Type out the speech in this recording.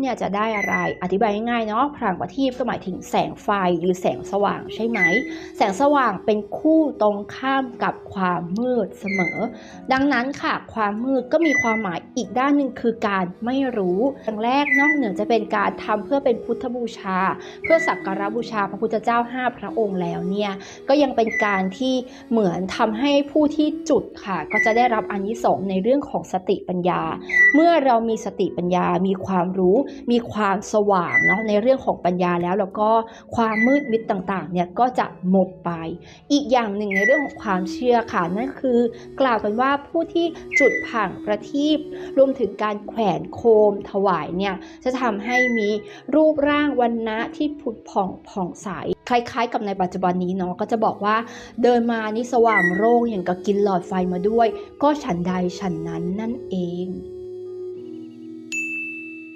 เนี่ยจะได้อะไร อธิบายง่ายๆเนาะพลังประทีปก็หมายถึงแสงไฟหรือแสงสว่างใช่ไหม แสงสว่างเป็นคู่ตรงข้ามกับความมืดเสมอ ดังนั้นค่ะ ความมืดก็มีความหมายอีกด้านหนึ่งคือการไม่รู้อย่างแรกนอกเหนือจะเป็นการทำเพื่อเป็นพุทธบูชา เพื่อสักการะบูชาพระพุทธเจ้า 5 พระองค์แล้วเนี่ยก็ยังเป็นการที่เหมือนทำให้ผู้ที่จุดค่ะ ก็จะได้รับอานิสงส์ในเรื่องของสติปัญญา เมื่อเรามีสติปัญญามีความรู้มีความสว่างเนาะในเรื่องของปัญญาแล้ว แล้วก็ความมืดมิดต่างๆเนี่ยก็จะหมดไป อีกอย่างหนึ่งในเรื่องของความเชื่อค่ะนั่นคือ กล่าวกันว่าผู้ที่จุดผ่างประทีปรวมถึงการแขวนโคมถวายเนี่ยจะทำให้มีรูปร่างวันนะที่ผุดผ่องผ่องใสคล้ายๆ กับในปัจจุบันนี้เนาะก็จะบอกว่าเดินมานี่สว่างโร่งอย่างกับกินหลอดไฟมาด้วย ก็ฉันใดฉันนั้นนั่นเอง